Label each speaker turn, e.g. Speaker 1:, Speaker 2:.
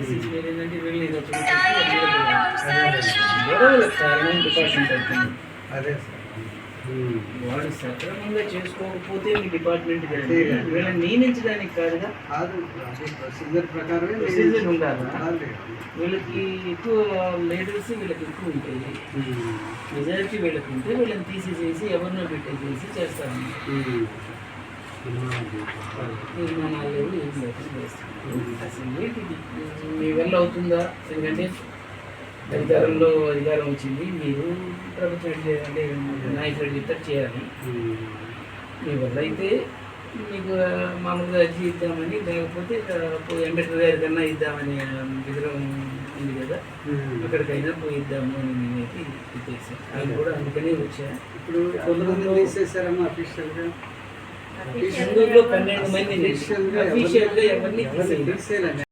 Speaker 1: Disease ఏంటంటే వీళ్ళు ఇది గొడవలకు కారణం డిపార్ట్మెంట్ అవుతుంది
Speaker 2: అదే సార్
Speaker 1: వాడు సక్రమంగా చేసుకోకపోతే మీ డిపార్ట్మెంట్ వీళ్ళని నియమించడానికి కాదుగా
Speaker 2: కాదు ప్రొసీజర్ ప్రకారమే
Speaker 1: ప్రొసీజర్ ఉండాలి. వీళ్ళకి ఎక్కువ లీడర్స్ వీళ్ళకి ఎక్కువ ఉంటాయి మెజారిటీ వీళ్ళకి ఉంటే వీళ్ళని తీసేసేసి ఎవరినో పెట్టేసేసి చేస్తాను లేవు ఏం ఇది? మీ వల్ల అవుతుందా? ఎందుకంటే అధికారంలో అధికారం వచ్చింది. మీరు ప్రభుత్వం అంటే నాయకుడు చెప్తారు చేయాలి. మీ వల్ల అయితే మీకు మామూలుగా అర్జీ ఇద్దామని లేకపోతే ఎంబెడర్ గారి కన్నా ఇద్దామని విగ్రహం ఉంది కదా. అక్కడికైనా పోయి ఇద్దాము అని నేనైతే ఉద్దేశం అది కూడా అందుకనే వచ్చా.
Speaker 2: ఇప్పుడు కొంతమంది తీసేసారమ్మా అఫీషియల్ గా
Speaker 1: చందూరులో పన్నెండు మంది అఫీషియల్గా ఎవరిని